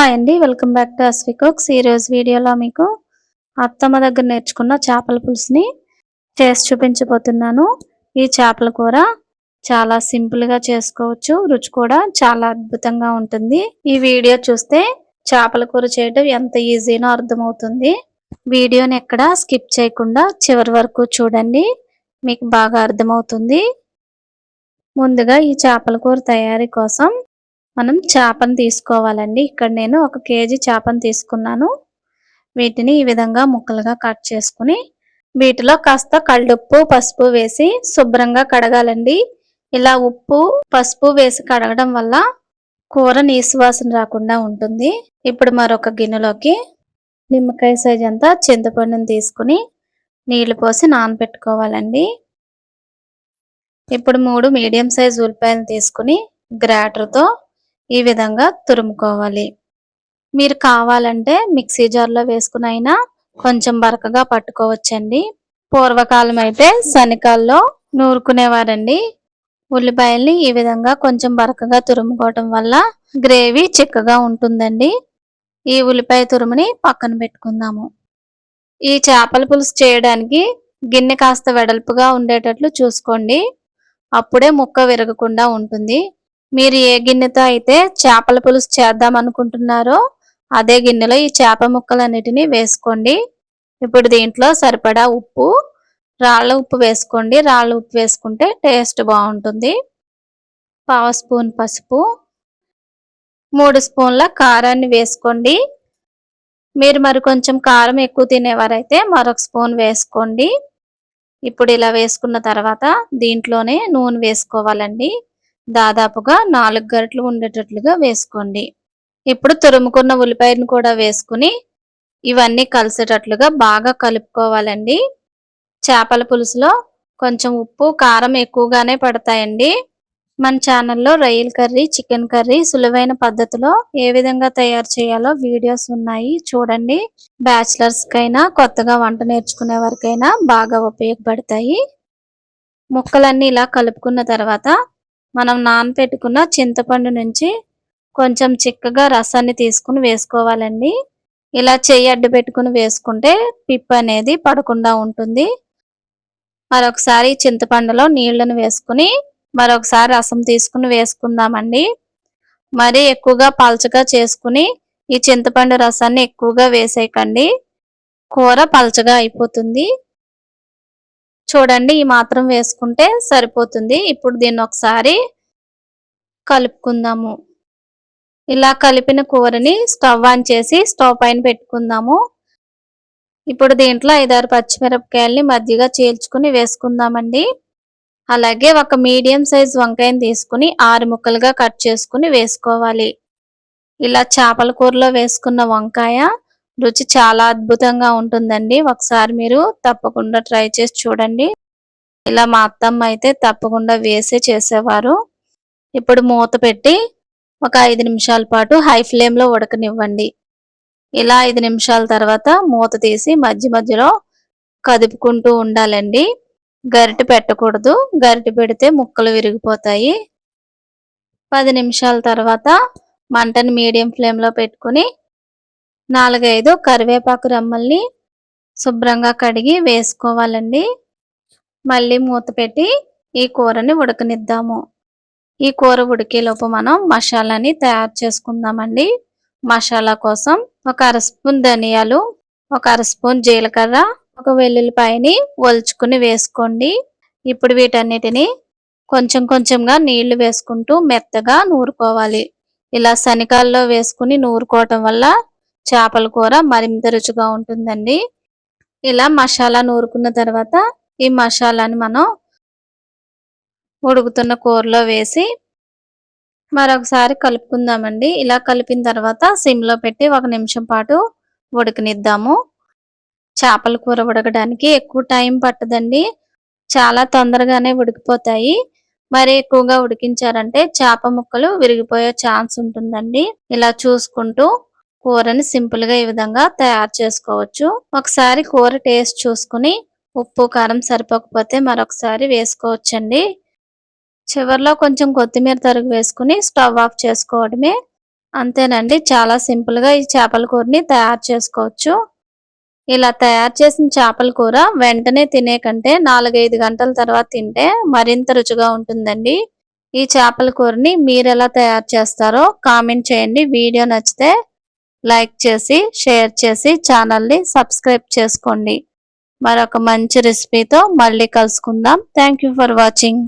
Hi అండి welcome back to Asvi cooks ఈరోజు వీడియోలో మీకు అత్తమ్మ దగ్గర నేర్చుకున్న చేపల పులుసుని చేసి చూపించబోతున్నాను. ఈ చేపల కూర చాలా సింపుల్గా చేసుకోవచ్చు రుచి కూడా చాలా అద్భుతంగా ఉంటుంది. ఈ వీడియో చూస్తే చేపల కూర చేయడం ఎంత ఈజీనో అర్థమవుతుంది. వీడియోని ఎక్కడ స్కిప్ చేయకుండా చివరి వరకు చూడండి మీకు బాగా అర్థమవుతుంది. ముందుగా ఈ చేపల కూర తయారీ కోసం మనం చేపను తీసుకోవాలండి. ఇక్కడ నేను ఒక కేజీ చేపను తీసుకున్నాను. వీటిని ఈ విధంగా ముక్కలుగా కట్ చేసుకుని వీటిలో కాస్త కళ్ళుప్పు పసుపు వేసి శుభ్రంగా కడగాలండి. ఇలా ఉప్పు పసుపు వేసి కడగడం వల్ల కూర నీసువాసన రాకుండా ఉంటుంది. ఇప్పుడు మరొక గిన్నెలోకి నిమ్మకాయ సైజ్ అంతా చింతపండుని తీసుకుని నీళ్ళు పోసి నానబెట్టుకోవాలండి ఇప్పుడు మూడు మీడియం సైజ్ ఉల్లిపాయలు తీసుకుని గ్రాటర్తో ఈ విధంగా తురుముకోవాలి. మీరు కావాలంటే మిక్సీ జార్లో వేసుకుని అయినా కొంచెం బరకగా పట్టుకోవచ్చండి. పూర్వకాలం అయితే శనికాల్లో నూరుకునేవారండి. ఉల్లిపాయల్ని ఈ విధంగా కొంచెం బరకగా తురుముకోవటం వల్ల గ్రేవీ చిక్కగా ఉంటుందండి. ఈ ఉల్లిపాయ తురుముని పక్కన పెట్టుకుందాము. ఈ చేపల పులుసు చేయడానికి గిన్నె కాస్త వెడల్పుగా ఉండేటట్లు చూసుకోండి. అప్పుడే ముక్క విరగకుండా ఉంటుంది. మీరు ఏ గిన్నెతో అయితే చేపల పులుసు చేద్దాం అనుకుంటున్నారో అదే గిన్నెలో ఈ చేప ముక్కలన్నిటినీ వేసుకోండి. ఇప్పుడు దీంట్లో సరిపడా ఉప్పు రాళ్ళ ఉప్పు వేసుకోండి. రాళ్ళ ఉప్పు వేసుకుంటే టేస్ట్ బాగుంటుంది. పావు స్పూన్ పసుపు మూడు స్పూన్ల కారాన్ని వేసుకోండి. మీరు మరి కొంచెం కారం ఎక్కువ తినేవారైతే మరొక స్పూన్ వేసుకోండి. ఇప్పుడు ఇలా వేసుకున్న తర్వాత దీంట్లోనే నూనె వేసుకోవాలండి. దాదాపుగా నాలుగు గరిటలు ఉండేటట్లుగా వేసుకోండి. ఇప్పుడు తురుముకున్న ఉల్లిపాయను కూడా వేసుకుని ఇవన్నీ కలిసేటట్లుగా బాగా కలుపుకోవాలండి. చేపల పులుసులో కొంచెం ఉప్పు కారం ఎక్కువగానే పడతాయండి. మన ఛానల్లో రొయ్యల కర్రీ చికెన్ కర్రీ సులువైన పద్ధతిలో ఏ విధంగా తయారు చేయాలో వీడియోస్ ఉన్నాయి. చూడండి. బ్యాచిలర్స్కైనా కొత్తగా వంట నేర్చుకునే వారికైనా బాగా ఉపయోగపడతాయి. ముక్కలన్నీ ఇలా కలుపుకున్న తర్వాత మనం నానపెట్టుకున్న చింతపండు నుంచి కొంచెం చిక్కగా రసాన్ని తీసుకుని వేసుకోవాలండి. ఇలా చెయ్యి అడ్డు పెట్టుకుని వేసుకుంటే పిప్ అనేది పడకుండా ఉంటుంది. మరొకసారి చింతపండులో నీళ్ళను వేసుకుని మరొకసారి రసం తీసుకుని వేసుకుందామండి. మరీ ఎక్కువగా పలచగా చేసుకుని ఈ చింతపండు రసాన్ని ఎక్కువగా వేసేయకండి. కూర పలచగా అయిపోతుంది. చూడండి ఈ మాత్రం వేసుకుంటే సరిపోతుంది. ఇప్పుడు దీన్ని ఒకసారి కలుపుకుందాము. ఇలా కలిపిన కూరని స్టవ్ ఆన్ చేసి స్టవ్ పైన పెట్టుకుందాము. ఇప్పుడు దీంట్లో ఐదారు పచ్చిమిరపకాయల్ని మధ్యగా చీల్చుకుని వేసుకుందామండి. అలాగే ఒక మీడియం సైజ్ వంకాయని తీసుకుని ఆరు ముక్కలుగా కట్ చేసుకుని వేసుకోవాలి. ఇలా చేపల కూరలో వేసుకున్న వంకాయ రుచి చాలా అద్భుతంగా ఉంటుందండి. ఒకసారి మీరు తప్పకుండా ట్రై చేసి చూడండి. ఇలా మా అత్తమ్మ అయితే తప్పకుండా వేసే చేసేవారు. ఇప్పుడు మూత పెట్టి ఒక ఐదు నిమిషాల పాటు హై ఫ్లేమ్లో ఉడకనివ్వండి. ఇలా ఐదు నిమిషాల తర్వాత మూత తీసి మధ్య మధ్యలో కదుపుకుంటూ ఉండాలండి. గరిటె పెట్టకూడదు. గరిటె పెడితే ముక్కలు విరిగిపోతాయి. పది నిమిషాల తర్వాత మంటని మీడియం ఫ్లేమ్లో పెట్టుకుని నాలుగైదు కరివేపాకు రమ్మల్ని శుభ్రంగా కడిగి వేసుకోవాలండి. మళ్ళీ మూత పెట్టి ఈ కూరని ఉడకనిద్దాము. ఈ కూర ఉడికేలోపు మనం మసాలాని తయారు చేసుకుందామండి. మసాలా కోసం ఒక అర స్పూన్ ధనియాలు ఒక అర స్పూన్ జీలకర్ర ఒక వెల్లుల్లిపాయని ఒలుచుకుని వేసుకోండి. ఇప్పుడు వీటన్నిటిని కొంచెం కొంచెంగా నీళ్ళు వేసుకుంటూ మెత్తగా నూరుకోవాలి. ఇలా శనికాల్లో వేసుకుని నూరుకోవటం వల్ల చేపల కూర మరింత రుచిగా ఉంటుందండి. ఇలా మసాలా నూరుకున్న తర్వాత ఈ మసాలాని మనం ఉడుకుతున్న కూరలో వేసి మరొకసారి కలుపుకుందామండి. ఇలా కలిపిన తర్వాత సిమ్లో పెట్టి ఒక నిమిషం పాటు ఉడకనిద్దాము. చేపల కూర ఉడకడానికి ఎక్కువ టైం పట్టదండి. చాలా తొందరగానే ఉడికిపోతాయి. మరి ఎక్కువగా ఉడికించారంటే చేప ముక్కలు విరిగిపోయే ఛాన్స్ ఉంటుందండి. ఇలా చూసుకుంటూ కూరని సింపుల్గా ఈ విధంగా తయారు చేసుకోవచ్చు. ఒకసారి కూర టేస్ట్ చూసుకుని ఉప్పు కారం సరిపోకపోతే మరొకసారి వేసుకోవచ్చండి. చివరిలో కొంచెం కొత్తిమీర తరుగు వేసుకుని స్టవ్ ఆఫ్ చేసుకోవడమే అంతేనండి. చాలా సింపుల్గా ఈ చేపల కూరని తయారు చేసుకోవచ్చు. ఇలా తయారు చేసిన చేపల కూర వెంటనే తినే కంటే నాలుగైదు గంటల తర్వాత తింటే మరింత రుచిగా ఉంటుందండి. ఈ చేపల కూరని మీరు ఎలా తయారు చేస్తారో కామెంట్ చేయండి. వీడియో నచ్చితే లైక్ చేసి షేర్ చేసి ఛానల్ని సబ్స్క్రైబ్ చేసుకోండి. మరొక మంచి రెసిపీతో మళ్ళీ కలుసుకుందాం. Thank for watching.